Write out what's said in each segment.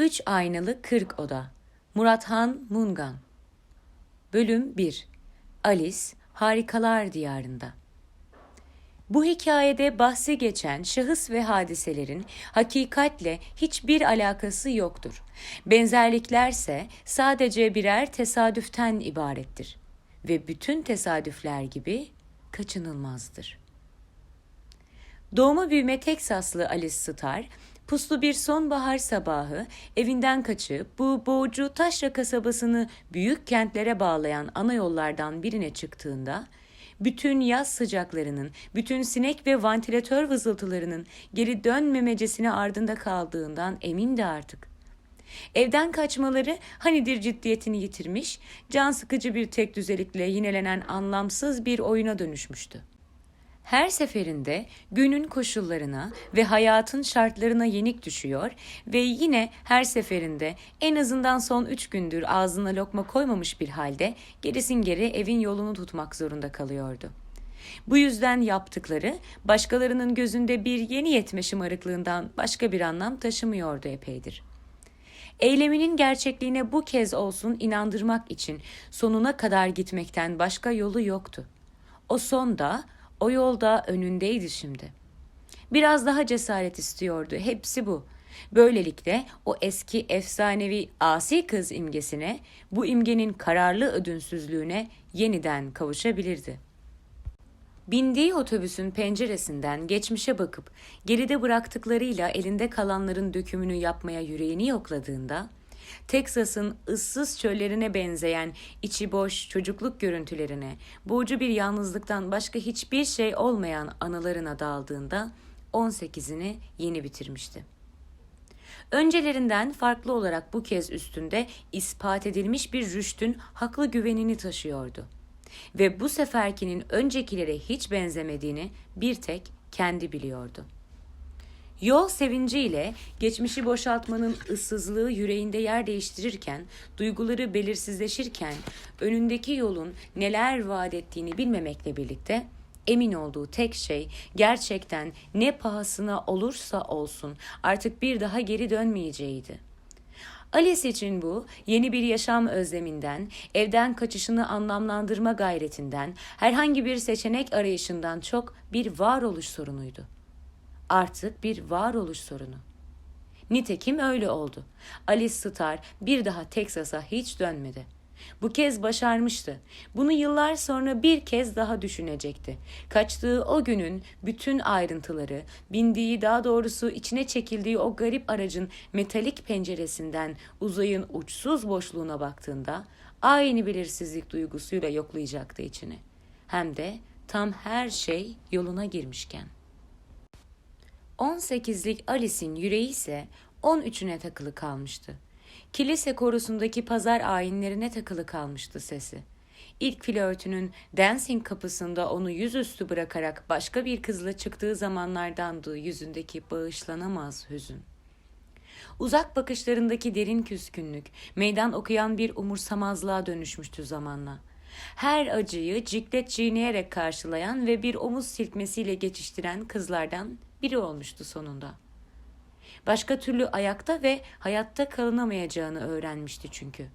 Üç Aynalı Kırk Oda Murathan Mungan Bölüm 1 Alice Harikalar Diyarında Bu hikayede bahsi geçen şahıs ve hadiselerin hakikatle hiçbir alakası yoktur. Benzerliklerse sadece birer tesadüften ibarettir ve bütün tesadüfler gibi kaçınılmazdır. Doğma büyüme Teksaslı Alice Starr, puslu bir sonbahar sabahı evinden kaçıp bu boğucu taşra kasabasını büyük kentlere bağlayan ana yollardan birine çıktığında, bütün yaz sıcaklarının, bütün sinek ve vantilatör vızıltılarının geri dönmemecesine ardında kaldığından emindi artık. Evden kaçmaları hanidir ciddiyetini yitirmiş, can sıkıcı bir tek düzelikle yinelenen anlamsız bir oyuna dönüşmüştü. Her seferinde günün koşullarına ve hayatın şartlarına yenik düşüyor ve yine her seferinde en azından son üç gündür ağzına lokma koymamış bir halde gerisin geri evin yolunu tutmak zorunda kalıyordu. Bu yüzden yaptıkları başkalarının gözünde bir yeni yetme şımarıklığından başka bir anlam taşımıyordu epeydir. Eyleminin gerçekliğine bu kez olsun inandırmak için sonuna kadar gitmekten başka yolu yoktu. O son da o yolda önündeydi şimdi. Biraz daha cesaret istiyordu. Hepsi bu. Böylelikle o eski efsanevi asi kız imgesine, bu imgenin kararlı ödünsüzlüğüne yeniden kavuşabilirdi. Bindiği otobüsün penceresinden geçmişe bakıp geride bıraktıklarıyla elinde kalanların dökümünü yapmaya yüreğini yokladığında Teksas'ın ıssız çöllerine benzeyen içi boş çocukluk görüntülerine, boğucu bir yalnızlıktan başka hiçbir şey olmayan anılarına daldığında 18'ini yeni bitirmişti. Öncelerinden farklı olarak bu kez üstünde ispat edilmiş bir rüştün haklı güvenini taşıyordu. Ve bu seferkinin öncekilere hiç benzemediğini bir tek kendi biliyordu.'' Yol sevinciyle geçmişi boşaltmanın ıssızlığı yüreğinde yer değiştirirken, duyguları belirsizleşirken, önündeki yolun neler vaat ettiğini bilmemekle birlikte emin olduğu tek şey gerçekten ne pahasına olursa olsun artık bir daha geri dönmeyeceğiydi. Alice için bu yeni bir yaşam özleminden, evden kaçışını anlamlandırma gayretinden, herhangi bir seçenek arayışından çok bir varoluş sorunuydu artık bir varoluş sorunu. Nitekim öyle oldu. Alice Starr bir daha Teksas'a hiç dönmedi. Bu kez başarmıştı. Bunu yıllar sonra bir kez daha düşünecekti. Kaçtığı o günün bütün ayrıntıları, bindiği daha doğrusu içine çekildiği o garip aracın metalik penceresinden uzayın uçsuz boşluğuna baktığında aynı belirsizlik duygusuyla yoklayacaktı içini. Hem de tam her şey yoluna girmişken. 18'lik Alice'in yüreği ise 13'üne takılı kalmıştı. Kilise korusundaki pazar ayinlerine takılı kalmıştı sesi. İlk flörtünün dancing kapısında onu yüzüstü bırakarak başka bir kızla çıktığı zamanlardandı yüzündeki bağışlanamaz hüzün. Uzak bakışlarındaki derin küskünlük, meydan okuyan bir umursamazlığa dönüşmüştü zamanla. Her acıyı ciklet çiğneyerek karşılayan ve bir omuz silkmesiyle geçiştiren kızlardan biri olmuştu sonunda. Başka türlü ayakta ve hayatta kalınamayacağını öğrenmişti çünkü.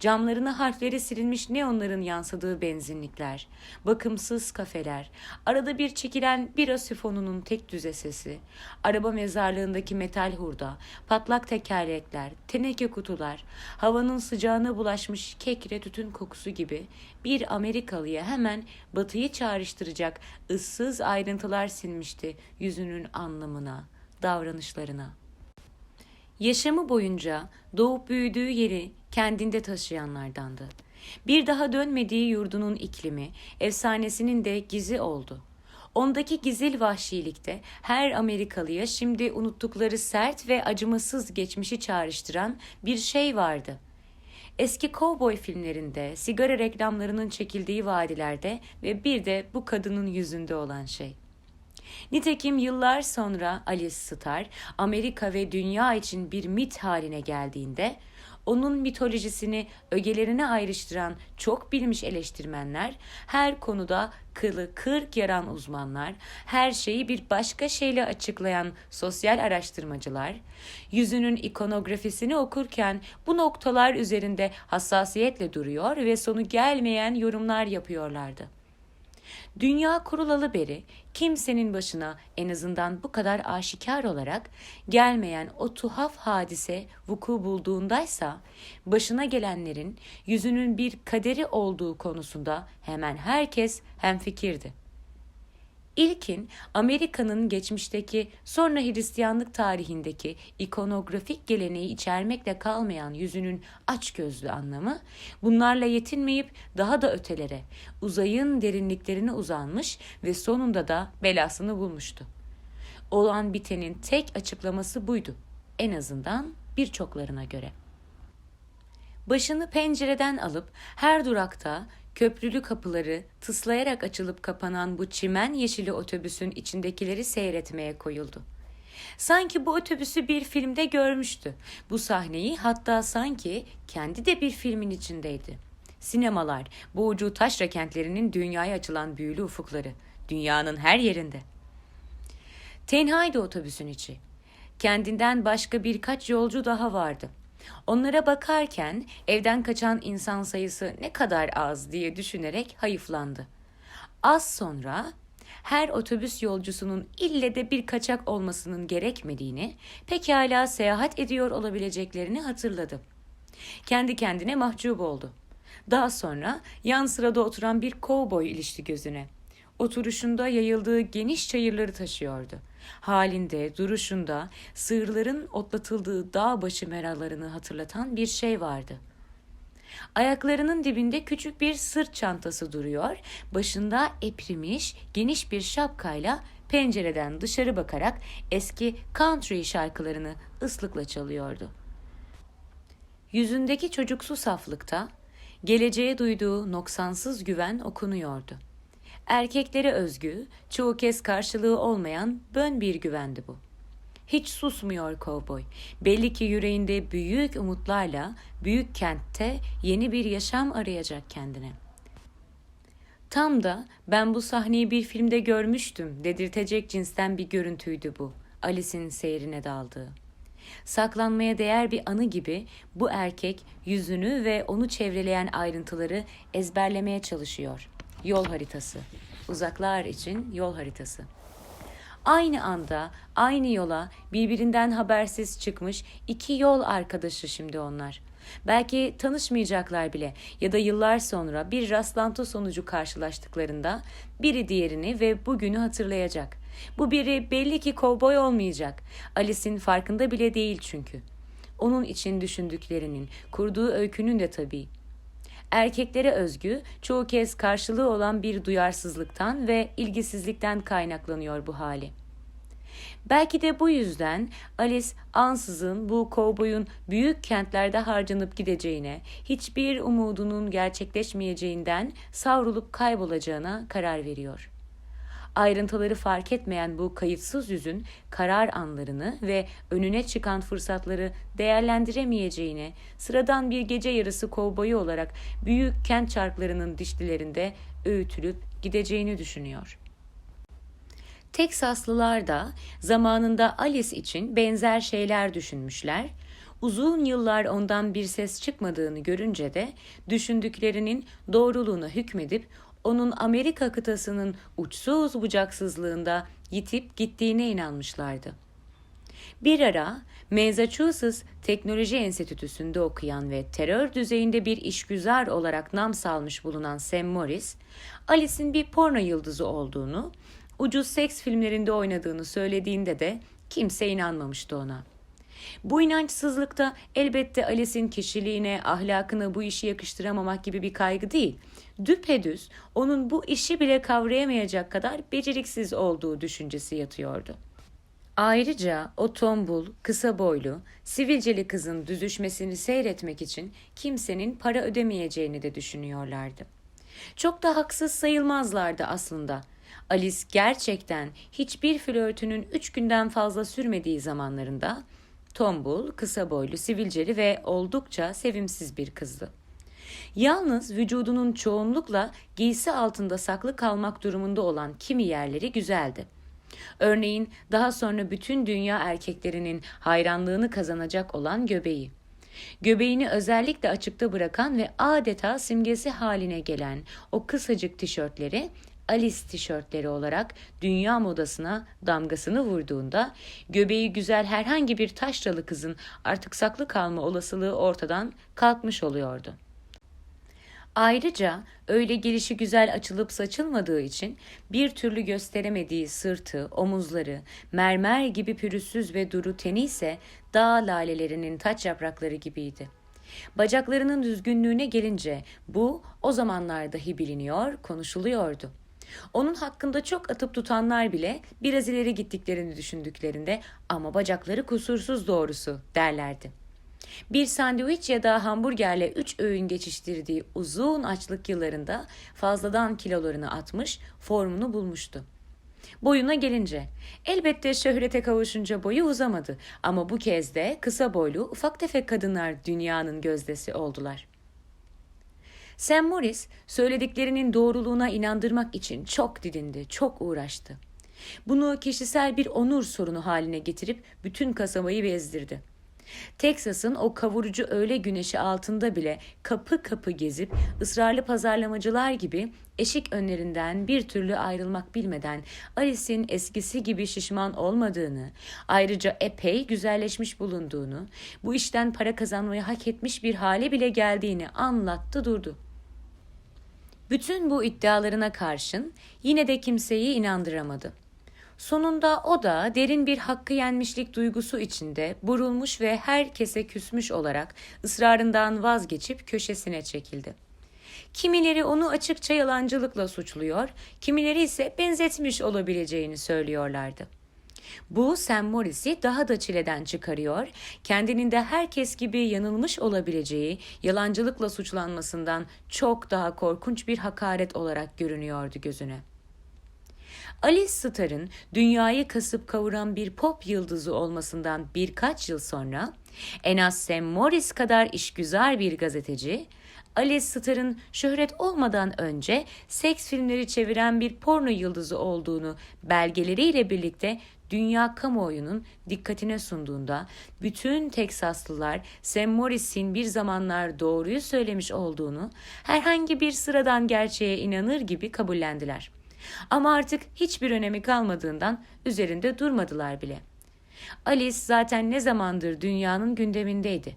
Camlarına harfleri silinmiş neonların yansıdığı benzinlikler, bakımsız kafeler, arada bir çekilen bira sifonunun tek düze sesi, araba mezarlığındaki metal hurda, patlak tekerlekler, teneke kutular, havanın sıcağına bulaşmış kekre tütün kokusu gibi bir Amerikalıya hemen batıyı çağrıştıracak ıssız ayrıntılar sinmişti yüzünün anlamına, davranışlarına. Yaşamı boyunca doğup büyüdüğü yeri kendinde taşıyanlardandı. Bir daha dönmediği yurdunun iklimi, efsanesinin de gizi oldu. Ondaki gizil vahşilikte her Amerikalıya şimdi unuttukları sert ve acımasız geçmişi çağrıştıran bir şey vardı. Eski kovboy filmlerinde, sigara reklamlarının çekildiği vadilerde ve bir de bu kadının yüzünde olan şey. Nitekim yıllar sonra Alice Starr Amerika ve dünya için bir mit haline geldiğinde onun mitolojisini ögelerine ayrıştıran çok bilmiş eleştirmenler, her konuda kılı kırk yaran uzmanlar, her şeyi bir başka şeyle açıklayan sosyal araştırmacılar, yüzünün ikonografisini okurken bu noktalar üzerinde hassasiyetle duruyor ve sonu gelmeyen yorumlar yapıyorlardı. Dünya kurulalı beri kimsenin başına en azından bu kadar aşikar olarak gelmeyen o tuhaf hadise vuku bulduğundaysa başına gelenlerin yüzünün bir kaderi olduğu konusunda hemen herkes hemfikirdi. İlkin Amerika'nın geçmişteki sonra Hristiyanlık tarihindeki ikonografik geleneği içermekle kalmayan yüzünün açgözlü anlamı bunlarla yetinmeyip daha da ötelere, uzayın derinliklerine uzanmış ve sonunda da belasını bulmuştu. Olan bitenin tek açıklaması buydu. En azından birçoklarına göre. Başını pencereden alıp her durakta köprülü kapıları tıslayarak açılıp kapanan bu çimen yeşili otobüsün içindekileri seyretmeye koyuldu. Sanki bu otobüsü bir filmde görmüştü. Bu sahneyi hatta sanki kendi de bir filmin içindeydi. Sinemalar, bu ucu taşra kentlerinin dünyaya açılan büyülü ufukları, dünyanın her yerinde. Tenhaydı otobüsün içi. Kendinden başka birkaç yolcu daha vardı.'' Onlara bakarken evden kaçan insan sayısı ne kadar az diye düşünerek hayıflandı. Az sonra her otobüs yolcusunun ille de bir kaçak olmasının gerekmediğini, pekala seyahat ediyor olabileceklerini hatırladı. Kendi kendine mahcup oldu. Daha sonra yan sırada oturan bir kovboy ilişti gözüne. Oturuşunda yayıldığı geniş çayırları taşıyordu halinde, duruşunda sığırların otlatıldığı dağ başı meralarını hatırlatan bir şey vardı. Ayaklarının dibinde küçük bir sırt çantası duruyor, başında eprimiş geniş bir şapkayla pencereden dışarı bakarak eski country şarkılarını ıslıkla çalıyordu. Yüzündeki çocuksu saflıkta geleceğe duyduğu noksansız güven okunuyordu.'' Erkeklere özgü, çoğu kez karşılığı olmayan bön bir güvendi bu. Hiç susmuyor kovboy. Belli ki yüreğinde büyük umutlarla büyük kentte yeni bir yaşam arayacak kendine. Tam da ben bu sahneyi bir filmde görmüştüm dedirtecek cinsten bir görüntüydü bu. Alice'in seyrine daldığı. Saklanmaya değer bir anı gibi bu erkek yüzünü ve onu çevreleyen ayrıntıları ezberlemeye çalışıyor. Yol haritası. Uzaklar için yol haritası. Aynı anda aynı yola birbirinden habersiz çıkmış iki yol arkadaşı şimdi onlar. Belki tanışmayacaklar bile ya da yıllar sonra bir rastlantı sonucu karşılaştıklarında biri diğerini ve bugünü hatırlayacak. Bu biri belli ki kovboy olmayacak. Alice'in farkında bile değil çünkü. Onun için düşündüklerinin, kurduğu öykünün de tabii erkeklere özgü, çoğu kez karşılığı olan bir duyarsızlıktan ve ilgisizlikten kaynaklanıyor bu hali. Belki de bu yüzden Alice ansızın bu kovboyun büyük kentlerde harcanıp gideceğine, hiçbir umudunun gerçekleşmeyeceğinden savrulup kaybolacağına karar veriyor ayrıntıları fark etmeyen bu kayıtsız yüzün karar anlarını ve önüne çıkan fırsatları değerlendiremeyeceğini, sıradan bir gece yarısı kovboyu olarak büyük kent çarklarının dişlilerinde öğütülüp gideceğini düşünüyor. Teksaslılar da zamanında Alice için benzer şeyler düşünmüşler uzun yıllar ondan bir ses çıkmadığını görünce de düşündüklerinin doğruluğuna hükmedip onun Amerika kıtasının uçsuz bucaksızlığında yitip gittiğine inanmışlardı. Bir ara Massachusetts Teknoloji Enstitüsü'nde okuyan ve terör düzeyinde bir işgüzar olarak nam salmış bulunan Sam Morris, Alice'in bir porno yıldızı olduğunu, ucuz seks filmlerinde oynadığını söylediğinde de kimse inanmamıştı ona. Bu inançsızlıkta elbette Alice'in kişiliğine, ahlakına bu işi yakıştıramamak gibi bir kaygı değil. Düpedüz onun bu işi bile kavrayamayacak kadar beceriksiz olduğu düşüncesi yatıyordu. Ayrıca o tombul, kısa boylu, sivilceli kızın düzüşmesini seyretmek için kimsenin para ödemeyeceğini de düşünüyorlardı. Çok da haksız sayılmazlardı aslında. Alice gerçekten hiçbir flörtünün üç günden fazla sürmediği zamanlarında Tombul, kısa boylu, sivilceli ve oldukça sevimsiz bir kızdı. Yalnız vücudunun çoğunlukla giysi altında saklı kalmak durumunda olan kimi yerleri güzeldi. Örneğin daha sonra bütün dünya erkeklerinin hayranlığını kazanacak olan göbeği. Göbeğini özellikle açıkta bırakan ve adeta simgesi haline gelen o kısacık tişörtleri Alice tişörtleri olarak dünya modasına damgasını vurduğunda göbeği güzel herhangi bir taşralı kızın artık saklı kalma olasılığı ortadan kalkmış oluyordu. Ayrıca öyle gelişi güzel açılıp saçılmadığı için bir türlü gösteremediği sırtı, omuzları, mermer gibi pürüzsüz ve duru teni ise dağ lalelerinin taç yaprakları gibiydi. Bacaklarının düzgünlüğüne gelince bu o zamanlar dahi biliniyor, konuşuluyordu. Onun hakkında çok atıp tutanlar bile biraz ileri gittiklerini düşündüklerinde ama bacakları kusursuz doğrusu derlerdi. Bir sandviç ya da hamburgerle üç öğün geçiştirdiği uzun açlık yıllarında fazladan kilolarını atmış, formunu bulmuştu. Boyuna gelince, elbette şöhrete kavuşunca boyu uzamadı ama bu kez de kısa boylu ufak tefek kadınlar dünyanın gözdesi oldular. Sam Morris söylediklerinin doğruluğuna inandırmak için çok didindi, çok uğraştı. Bunu kişisel bir onur sorunu haline getirip bütün kasabayı bezdirdi. Texas'ın o kavurucu öğle güneşi altında bile kapı kapı gezip ısrarlı pazarlamacılar gibi eşik önlerinden bir türlü ayrılmak bilmeden Alice'in eskisi gibi şişman olmadığını, ayrıca epey güzelleşmiş bulunduğunu, bu işten para kazanmayı hak etmiş bir hale bile geldiğini anlattı durdu. Bütün bu iddialarına karşın yine de kimseyi inandıramadı. Sonunda o da derin bir hakkı yenmişlik duygusu içinde burulmuş ve herkese küsmüş olarak ısrarından vazgeçip köşesine çekildi. Kimileri onu açıkça yalancılıkla suçluyor, kimileri ise benzetmiş olabileceğini söylüyorlardı. Bu Sam Morris'i daha da çileden çıkarıyor, kendinin de herkes gibi yanılmış olabileceği yalancılıkla suçlanmasından çok daha korkunç bir hakaret olarak görünüyordu gözüne. Alice Starr'ın dünyayı kasıp kavuran bir pop yıldızı olmasından birkaç yıl sonra en az Sam Morris kadar işgüzar bir gazeteci, Alice Starr'ın şöhret olmadan önce seks filmleri çeviren bir porno yıldızı olduğunu belgeleriyle birlikte dünya kamuoyunun dikkatine sunduğunda bütün Teksaslılar Sam Morris'in bir zamanlar doğruyu söylemiş olduğunu herhangi bir sıradan gerçeğe inanır gibi kabullendiler.'' Ama artık hiçbir önemi kalmadığından üzerinde durmadılar bile. Alice zaten ne zamandır dünyanın gündemindeydi.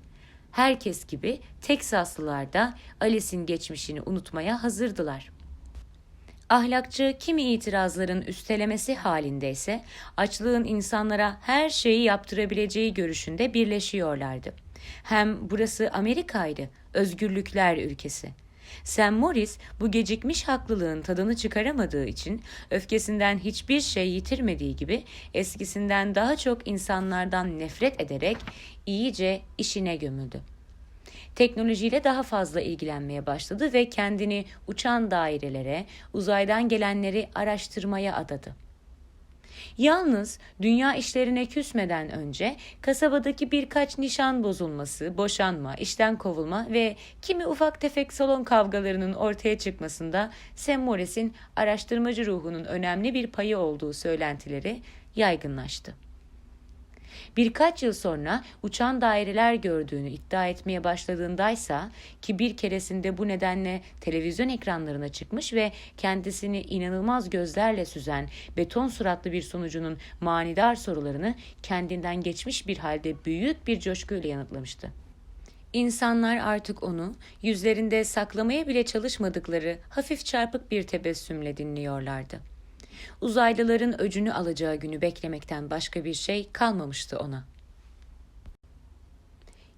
Herkes gibi Teksaslılar da Alice'in geçmişini unutmaya hazırdılar. Ahlakçı kimi itirazların üstelemesi halindeyse açlığın insanlara her şeyi yaptırabileceği görüşünde birleşiyorlardı. Hem burası Amerika'ydı, özgürlükler ülkesi.'' Sam Morris bu gecikmiş haklılığın tadını çıkaramadığı için öfkesinden hiçbir şey yitirmediği gibi eskisinden daha çok insanlardan nefret ederek iyice işine gömüldü. Teknolojiyle daha fazla ilgilenmeye başladı ve kendini uçan dairelere, uzaydan gelenleri araştırmaya adadı. Yalnız dünya işlerine küsmeden önce kasabadaki birkaç nişan bozulması, boşanma, işten kovulma ve kimi ufak tefek salon kavgalarının ortaya çıkmasında Sam Morris'in araştırmacı ruhunun önemli bir payı olduğu söylentileri yaygınlaştı. Birkaç yıl sonra uçan daireler gördüğünü iddia etmeye başladığındaysa ki bir keresinde bu nedenle televizyon ekranlarına çıkmış ve kendisini inanılmaz gözlerle süzen beton suratlı bir sonucunun manidar sorularını kendinden geçmiş bir halde büyük bir coşkuyla yanıtlamıştı. İnsanlar artık onu yüzlerinde saklamaya bile çalışmadıkları hafif çarpık bir tebessümle dinliyorlardı. Uzaylıların öcünü alacağı günü beklemekten başka bir şey kalmamıştı ona.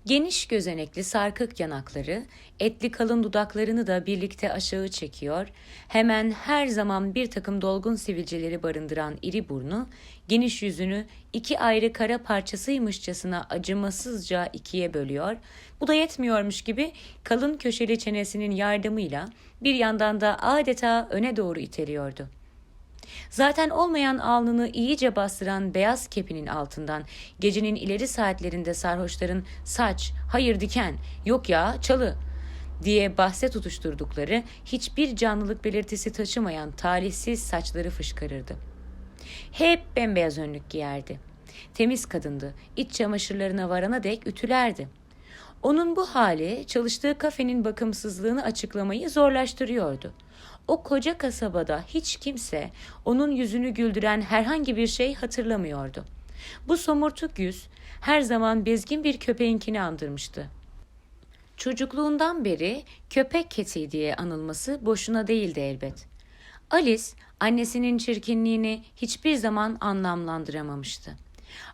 Geniş gözenekli sarkık yanakları, etli kalın dudaklarını da birlikte aşağı çekiyor, hemen her zaman bir takım dolgun sivilceleri barındıran iri burnu, geniş yüzünü iki ayrı kara parçasıymışçasına acımasızca ikiye bölüyor, bu da yetmiyormuş gibi kalın köşeli çenesinin yardımıyla bir yandan da adeta öne doğru iteliyordu. Zaten olmayan alnını iyice bastıran beyaz kepinin altından gecenin ileri saatlerinde sarhoşların saç, hayır diken, yok ya çalı diye bahse tutuşturdukları hiçbir canlılık belirtisi taşımayan talihsiz saçları fışkırırdı. Hep bembeyaz önlük giyerdi. Temiz kadındı. İç çamaşırlarına varana dek ütülerdi. Onun bu hali çalıştığı kafenin bakımsızlığını açıklamayı zorlaştırıyordu. O koca kasabada hiç kimse onun yüzünü güldüren herhangi bir şey hatırlamıyordu. Bu somurtuk yüz her zaman bezgin bir köpeğinkini andırmıştı. Çocukluğundan beri köpek keti diye anılması boşuna değildi elbet. Alice annesinin çirkinliğini hiçbir zaman anlamlandıramamıştı.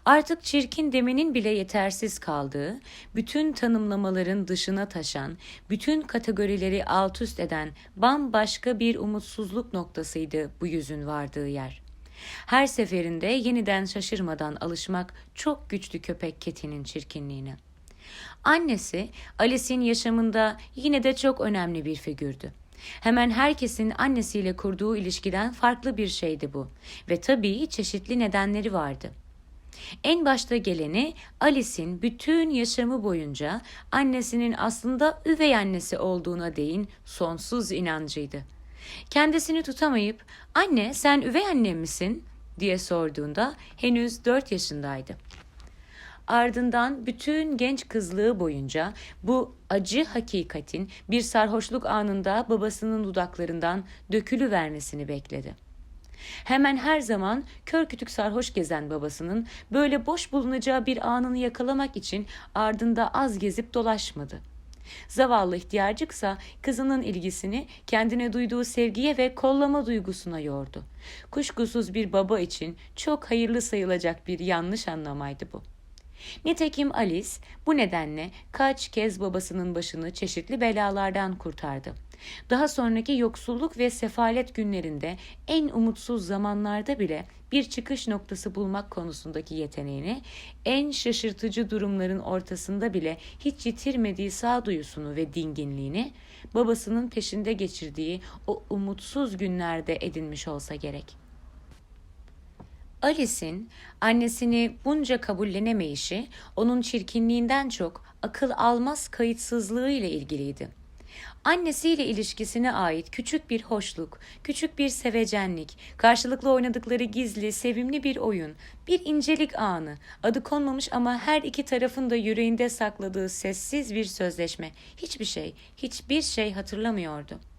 Artık çirkin demenin bile yetersiz kaldığı, bütün tanımlamaların dışına taşan, bütün kategorileri alt üst eden bambaşka bir umutsuzluk noktasıydı bu yüzün vardığı yer. Her seferinde yeniden şaşırmadan alışmak çok güçlü köpek ketinin çirkinliğine. Annesi Alice'in yaşamında yine de çok önemli bir figürdü. Hemen herkesin annesiyle kurduğu ilişkiden farklı bir şeydi bu ve tabii çeşitli nedenleri vardı. En başta geleni Alice'in bütün yaşamı boyunca annesinin aslında üvey annesi olduğuna değin sonsuz inancıydı. Kendisini tutamayıp "Anne, sen üvey annem misin?" diye sorduğunda henüz dört yaşındaydı. Ardından bütün genç kızlığı boyunca bu acı hakikatin bir sarhoşluk anında babasının dudaklarından dökülü vermesini bekledi. Hemen her zaman kör kütük sarhoş gezen babasının böyle boş bulunacağı bir anını yakalamak için ardında az gezip dolaşmadı. Zavallı ihtiyarcıksa kızının ilgisini kendine duyduğu sevgiye ve kollama duygusuna yordu. Kuşkusuz bir baba için çok hayırlı sayılacak bir yanlış anlamaydı bu. Nitekim Alice bu nedenle kaç kez babasının başını çeşitli belalardan kurtardı. Daha sonraki yoksulluk ve sefalet günlerinde en umutsuz zamanlarda bile bir çıkış noktası bulmak konusundaki yeteneğini, en şaşırtıcı durumların ortasında bile hiç yitirmediği sağduyusunu ve dinginliğini babasının peşinde geçirdiği o umutsuz günlerde edinmiş olsa gerek.'' Alice'in annesini bunca kabullenemeyişi onun çirkinliğinden çok akıl almaz kayıtsızlığı ile ilgiliydi. Annesiyle ilişkisine ait küçük bir hoşluk, küçük bir sevecenlik, karşılıklı oynadıkları gizli, sevimli bir oyun, bir incelik anı, adı konmamış ama her iki tarafın da yüreğinde sakladığı sessiz bir sözleşme, hiçbir şey, hiçbir şey hatırlamıyordu.''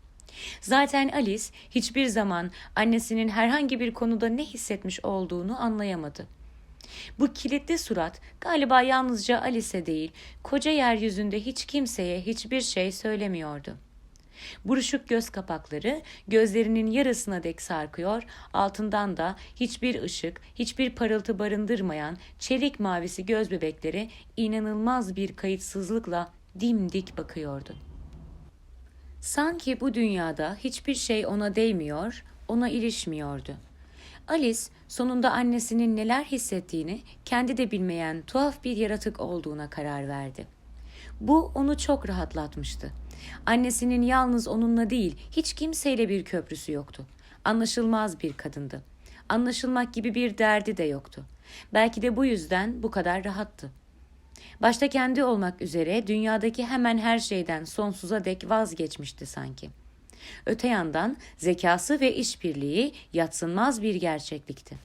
Zaten Alice hiçbir zaman annesinin herhangi bir konuda ne hissetmiş olduğunu anlayamadı. Bu kilitli surat galiba yalnızca Alice'e değil, koca yeryüzünde hiç kimseye hiçbir şey söylemiyordu. Buruşuk göz kapakları gözlerinin yarısına dek sarkıyor, altından da hiçbir ışık, hiçbir parıltı barındırmayan çelik mavisi göz bebekleri inanılmaz bir kayıtsızlıkla dimdik bakıyordu.'' Sanki bu dünyada hiçbir şey ona değmiyor, ona ilişmiyordu. Alice sonunda annesinin neler hissettiğini kendi de bilmeyen tuhaf bir yaratık olduğuna karar verdi. Bu onu çok rahatlatmıştı. Annesinin yalnız onunla değil, hiç kimseyle bir köprüsü yoktu. Anlaşılmaz bir kadındı. Anlaşılmak gibi bir derdi de yoktu. Belki de bu yüzden bu kadar rahattı. Başta kendi olmak üzere dünyadaki hemen her şeyden sonsuza dek vazgeçmişti sanki. Öte yandan zekası ve işbirliği yatsınmaz bir gerçeklikti.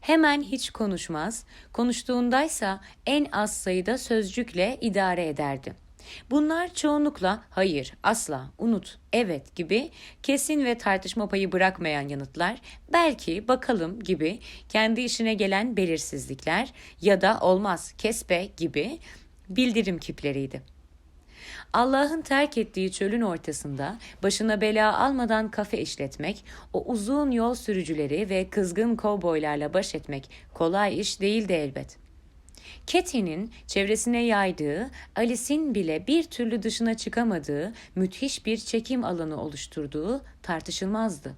Hemen hiç konuşmaz, konuştuğundaysa en az sayıda sözcükle idare ederdi. Bunlar çoğunlukla hayır, asla, unut, evet gibi kesin ve tartışma payı bırakmayan yanıtlar, belki, bakalım gibi kendi işine gelen belirsizlikler ya da olmaz, kespe gibi bildirim kipleriydi. Allah'ın terk ettiği çölün ortasında başına bela almadan kafe işletmek, o uzun yol sürücüleri ve kızgın kovboylarla baş etmek kolay iş değildi elbet. Katie'nin çevresine yaydığı, Alice'in bile bir türlü dışına çıkamadığı müthiş bir çekim alanı oluşturduğu tartışılmazdı.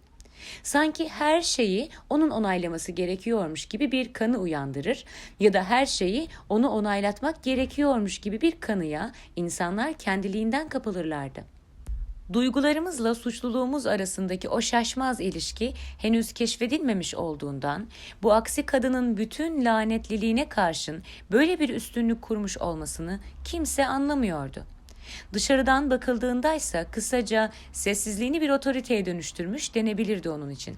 Sanki her şeyi onun onaylaması gerekiyormuş gibi bir kanı uyandırır ya da her şeyi onu onaylatmak gerekiyormuş gibi bir kanıya insanlar kendiliğinden kapılırlardı. Duygularımızla suçluluğumuz arasındaki o şaşmaz ilişki henüz keşfedilmemiş olduğundan bu aksi kadının bütün lanetliliğine karşın böyle bir üstünlük kurmuş olmasını kimse anlamıyordu. Dışarıdan bakıldığındaysa kısaca sessizliğini bir otoriteye dönüştürmüş denebilirdi onun için.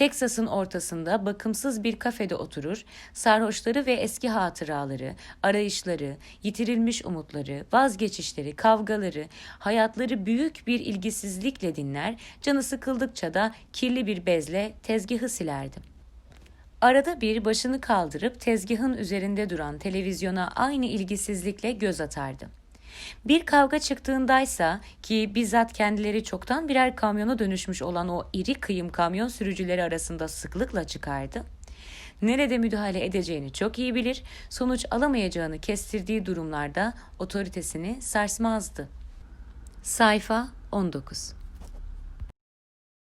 Teksas'ın ortasında bakımsız bir kafede oturur, sarhoşları ve eski hatıraları, arayışları, yitirilmiş umutları, vazgeçişleri, kavgaları, hayatları büyük bir ilgisizlikle dinler, canı sıkıldıkça da kirli bir bezle tezgahı silerdi. Arada bir başını kaldırıp tezgahın üzerinde duran televizyona aynı ilgisizlikle göz atardı. Bir kavga çıktığındaysa ki bizzat kendileri çoktan birer kamyona dönüşmüş olan o iri kıyım kamyon sürücüleri arasında sıklıkla çıkardı. Nerede müdahale edeceğini çok iyi bilir, sonuç alamayacağını kestirdiği durumlarda otoritesini sarsmazdı. Sayfa 19